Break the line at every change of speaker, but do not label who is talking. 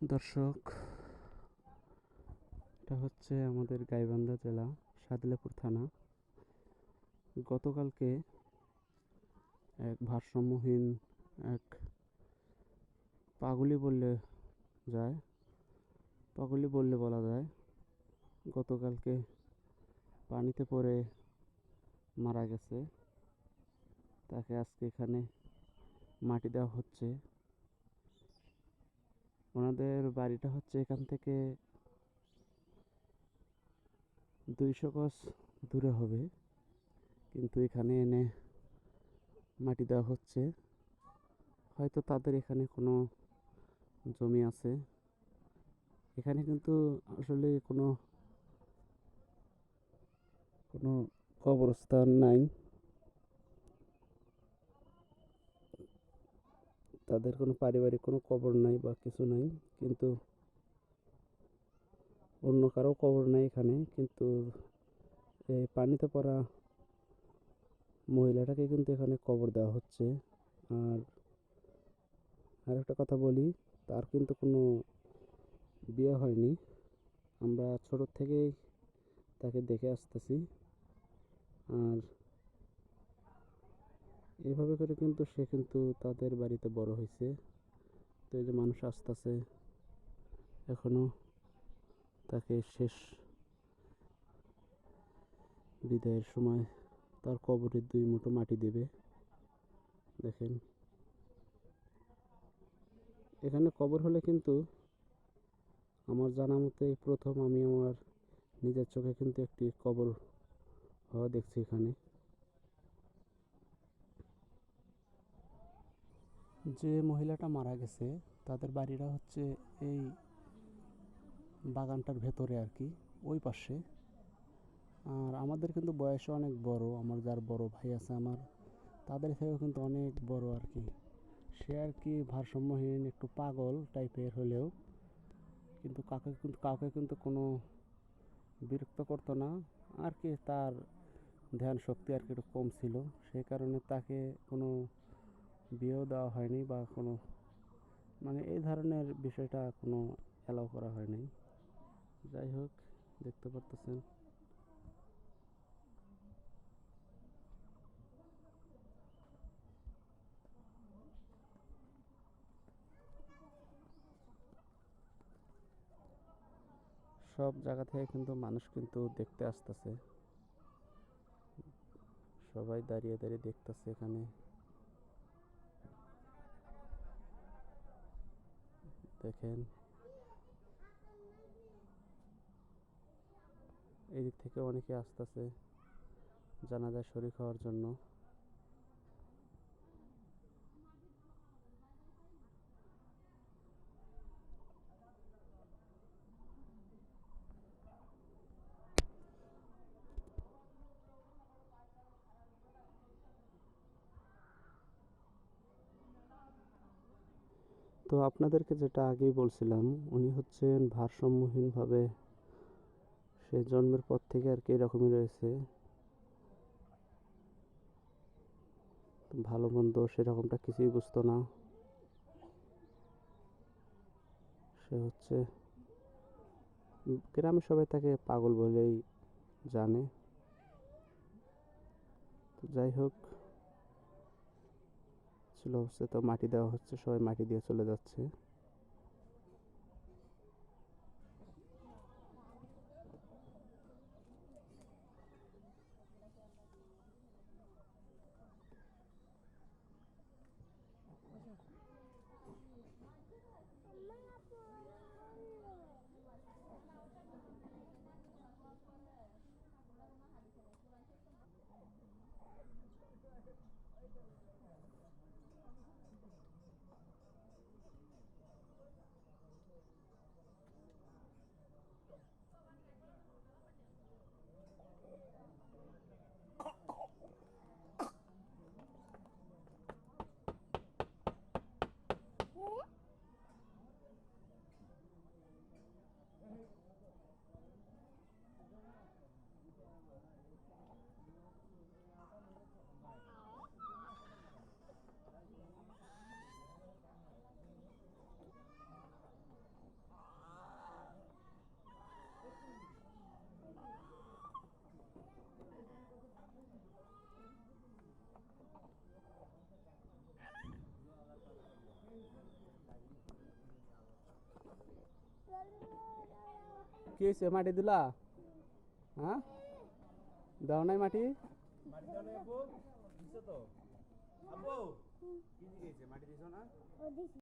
দর্শক, এটা হচ্ছে আমাদের গাইবান্ধা জেলা, সাদিলাপুর থানা। গতকালকে এক ভারসাম্যহীন এক পাগলি বললে যায়, পাগলি বললে বলা যায়, গতকালকে পানিতে পড়ে মারা গেছে। তাকে আজকে এখানে মাটি দেওয়া হচ্ছে। ওনাদের বাড়িটা হচ্ছে এখান থেকে দুইশো গজ দূরে হবে। কিন্তু এখানে এনে মাটি দেওয়া হচ্ছে। হয়তো তাদের এখানে কোনো জমি আছে। এখানে কিন্তু আসলে কোনো কোনো কবরস্থান নাই। তাদের কোনো পারিবারিক কোনো কবর নাই বা কিছু নাই, কিন্তু অন্য কারও কবর নাই এখানে, কিন্তু এই পানিতে পড়া মহিলাটাকে কিন্তু এখানে কবর দেওয়া হচ্ছে। আর আরেকটা কথা বলি, তার কিন্তু কোনো বিয়ে হয়নি। আমরা ছোটোর থেকেই তাকে দেখে আসতেছি। আর এভাবে করে কিন্তু সে কিন্তু তাদের বাড়িতে বড় হয়েছে। তো এই যে মানুষ আসতেছে, এখনও তাকে শেষ বিদায়ের সময় তার কবরের দুই মুঠো মাটি দেবে। দেখেন। এখানে কবর হলে কিন্তু আমার জানা মতে প্রথম আমি আমার নিজের চোখে কিন্তু একটি কবর হওয়া দেখছি এখানে। যে মহিলাটা মারা গেছে, তাদের বাড়িটা হচ্ছে এই বাগানটার ভেতরে আর কি, ওই পাশে। আর আমাদের কিন্তু বয়সে অনেক বড়, আমার যার বড় ভাই আছে আমার, তাদের থেকেও কিন্তু অনেক বড় আর কি। সে আর কি ভারসাম্যহীন, একটু পাগল টাইপের হলেও, কিন্তু কাকে কিন্তু, কাউকে কিন্তু কোনো বিরক্ত করতো না। আর কি তার ধ্যান শক্তি আর কি একটু কম ছিল, সেই কারণে তাকে কোনো বিয়েও দেওয়া হয়নি বা কোনো মানে এই ধরনের বিষয়টা কোনো অ্যালাউ করা হয়নি। যাই হোক, দেখতে পারতেছেন। সব জায়গা থেকে কিন্তু মানুষ কিন্তু দেখতে আসতেছে। সবাই দাঁড়িয়ে দাঁড়িয়ে দেখতেছে এখানে। দেখেন। এদিক থেকে অনেকে আসতেছে জানাজা শরীর হওয়ার জন্য। তো আপনাদেরকে যেটা আগেই বলছিলাম, উনি হচ্ছেন ভারসাম্যহীনভাবে সে জন্মের পর থেকে আর কি এরকমই রয়েছে। ভালো মন্দ সেরকমটা কিছুই বুঝতো না। সে হচ্ছে গ্রামে সবাই তাকে পাগল বলেই জানে। তো যাই হোক ছিল অবস্থা তো মাটি দেওয়া হচ্ছে সবাই মাটি দিয়ে চলে যাচ্ছে। কি হয়েছে? মাটি দিলা? হ্যাঁ? দাও নাই মাটি?
মাটি